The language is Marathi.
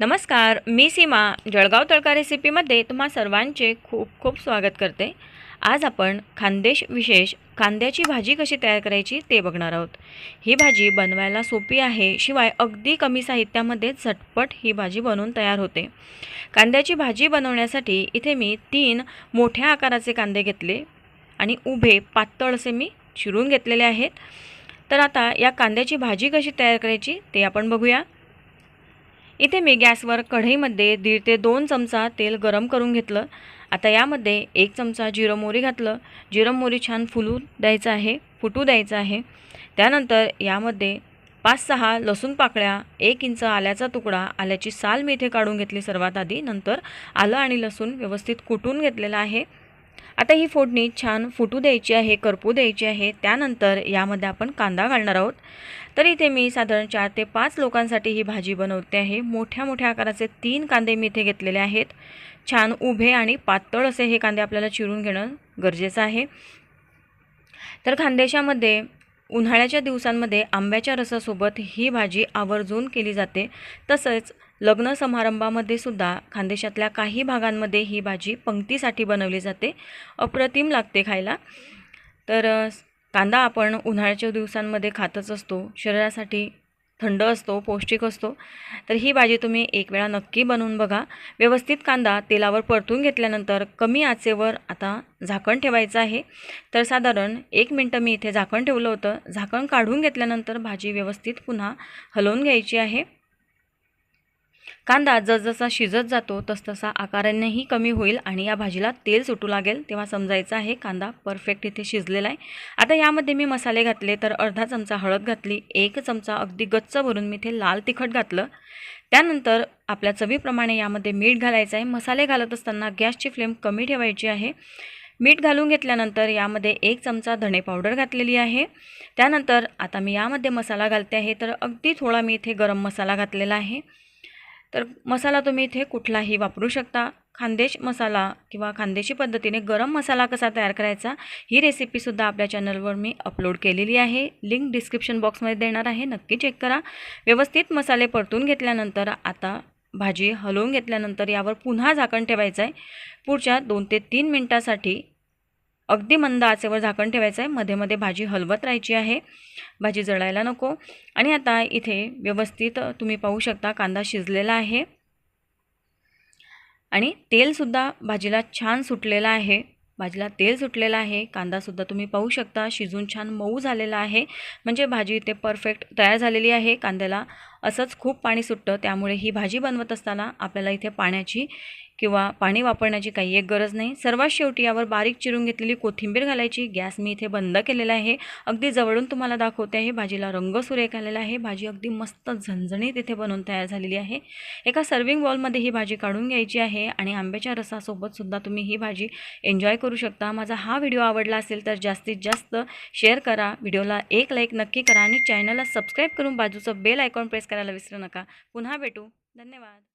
नमस्कार मी सीमा जळगाव तळका रेसिपीमध्ये तुम्हा सर्वांचे खूप खूप स्वागत करते. आज आपण खानदेश विशेष कांद्याची भाजी कशी तयार करायची ते बघणार आहोत. ही भाजी बनवायला सोपी आहे शिवाय अगदी कमी साहित्यामध्ये झटपट ही भाजी बनवून तयार होते. कांद्याची भाजी बनवण्यासाठी इथे मी तीन मोठ्या आकाराचे कांदे घेतले आणि उभे पातळ असे मी चिरून घेतलेले आहेत. तर आता या कांद्याची भाजी कशी तयार करायची ते आपण बघूया. इथे मी गॅसवर कढईमध्ये दीड ते दोन चमचा तेल गरम करून घेतलं. आता यामध्ये एक चमचा जिरं मोहरी घातलं. जिरं मोहरी छान फुलू द्यायचं आहे फुटू द्यायचं आहे. त्यानंतर यामध्ये पाच सहा लसूण पाकळ्या एक इंच आल्याचा तुकडा आल्याची साल मी इथे काढून घेतली सर्वात आधी. नंतर आलं आणि लसूण व्यवस्थित कुटून घेतलेलं आहे. आता ही फोडणी छान फुटू द्यायची आहे करपू द्यायची आहे. त्यानंतर यामध्ये आपण कांदा घालणार आहोत. तर इथे मी साधारण चार ते पाच लोकांसाठी ही भाजी बनवते आहे. मोठ्या मोठ्या आकाराचे तीन कांदे मी इथे घेतलेले आहेत. छान उभे आणि पातळ असे हे कांदे आपल्याला चिरून घेणं गरजेचं आहे. तर खानदेशामध्ये उन्हाळ्याच्या दिवसांमध्ये आंब्याच्या रसासोबत ही भाजी आवर्जून केली जाते. तसंच लग्न समारंभामध्ये सुद्धा खानदेशातल्या काही भागांमध्ये ही भाजी पंक्तीसाठी बनवली जाते. अप्रतिम लागते खायला. तर कांदा आपण उन्हाळ्याच्या दिवसांमध्ये खातच असतो. शरीरासाठी थंड असतो पौष्टिक असतो. तर ही भाजी तुम्ही एक वेळा नक्की बनवून बघा. व्यवस्थित कांदा तेलावर परतून घेतल्यानंतर कमी आचेवर आता झाकण ठेवायचं आहे. तर साधारण एक मिनटं मी इथे झाकण ठेवलं होतं. झाकण काढून घेतल्यानंतर भाजी व्यवस्थित पुन्हा हलवून घ्यायची आहे. कांदा जसजसा शिजत जातो तसतसा आकारानेही कमी होईल आणि या भाजीला तेल सुटू लागेल तेव्हा समजायचं आहे कांदा परफेक्ट इथे शिजलेला आहे. आता यामध्ये मी मसाले घातले तर अर्धा चमचा हळद घातली एक चमचा अगदी गच्च भरून मी इथे लाल तिखट घातलं. त्यानंतर आपल्या चवीप्रमाणे यामध्ये मीठ घालायचं आहे. मसाले घालत असताना गॅसची फ्लेम कमी ठेवायची आहे. मीठ घालून घेतल्यानंतर यामध्ये एक चमचा धणे पावडर घातलेली आहे. त्यानंतर आता मी यामध्ये मसाला घालते आहे तर अगदी थोडा मी इथे गरम मसाला घातलेला आहे. तर मसाला तुम्ही इथे कुठलाही वापरू शकता. खानदेश मसाला किंवा खानदेशी पद्धतीने गरम मसाला कसा तयार करायचा ही रेसिपीसुद्धा आपल्या चॅनलवर मी अपलोड केलेली आहे. लिंक डिस्क्रिप्शन बॉक्समध्ये देणार आहे. नक्की चेक करा. व्यवस्थित मसाले परतून घेतल्यानंतर आता भाजी हलवून घेतल्यानंतर यावर पुन्हा झाकण ठेवायचं आहे पुढच्या दोन ते तीन मिनटासाठी अगदी मंद आचेवर झाकण ठेवायचं आहे मध्ये मध्ये भाजी हलवत राहायची आहे. भाजी जळायला नको. आणि आता इथे व्यवस्थित तुम्ही पाहू शकता कांदा शिजलेला आहे. आणि तेलसुद्धा भाजीला छान सुटलेलं आहे. भाजीला तेल सुटलेलं आहे. कांदासुद्धा तुम्ही पाहू शकता. शिजून छान मऊ झालेला आहे. म्हणजे भाजी इथे परफेक्ट तयार झालेली आहे. कांद्याला असंच खूप पाणी सुटतं त्यामुळे ही भाजी बनवत असताना आपल्याला इथे पाण्याची किंवा पाणी वापरण्याची काही एक गरज नाही. सर्वात शेवटी यावर बारीक चिरून घेतलेली कोथिंबीर घालायची. गॅस मी इथे बंद केलेला आहे. अगदी जवळून तुम्हाला दाखवते आहे भाजीला रंग सुरेख आलेला आहे. भाजी अगदी मस्त झणझणीत इथे बनवून तयार झालेली आहे. एका सर्विंग बॉलमध्ये ही भाजी काढून घ्यायची आहे आणि आंब्याच्या रसासोबत सुद्धा तुम्ही ही भाजी एन्जॉय करू शकता. माझा हा व्हिडिओ आवडला असेल तर जास्तीत जास्त शेअर करा. व्हिडिओला एक लाईक नक्की करा आणि चॅनलला सबस्क्राईब करून बाजूचं बेल आयकॉन प्रेस करायला विसरू नका. पुन्हा भेटू. धन्यवाद.